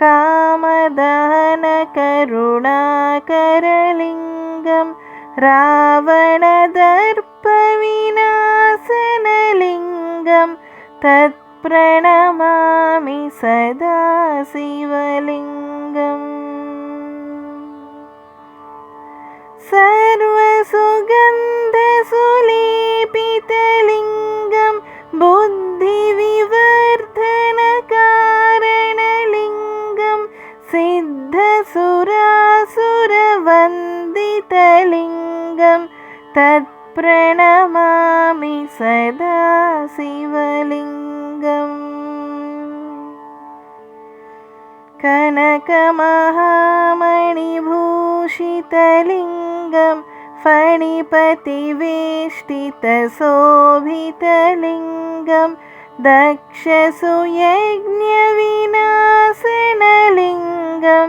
कामदहनकरुणाकरलिङ्गं रावणदर्पविनाशनलिङ्गं तत्प्रणमामि सदा शिवलिङ्गम् सर्वसुगन्धसुलेपितलिङ्गं सिद्धसुरासुरवन्दितलिङ्गं तत्प्रणमामि सदा शिवलिङ्गम्। कनकमहामणिभूषितलिङ्गं फणिपतिवेष्टितशोभितलिङ्गं दक्षसुयज्ञविनाशनलिङ्गं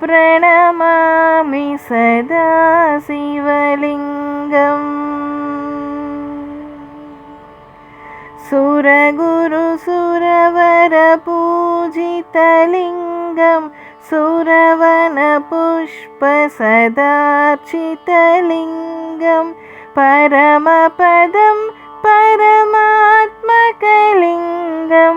तत्प्रणमामि सदा शिवलिङ्गम्। सुरगुरुसुरवरपूजितलिङ्गं सुरवनपुष्पसदार्चितलिङ्गं परमपदं परमात्मकलिङ्गं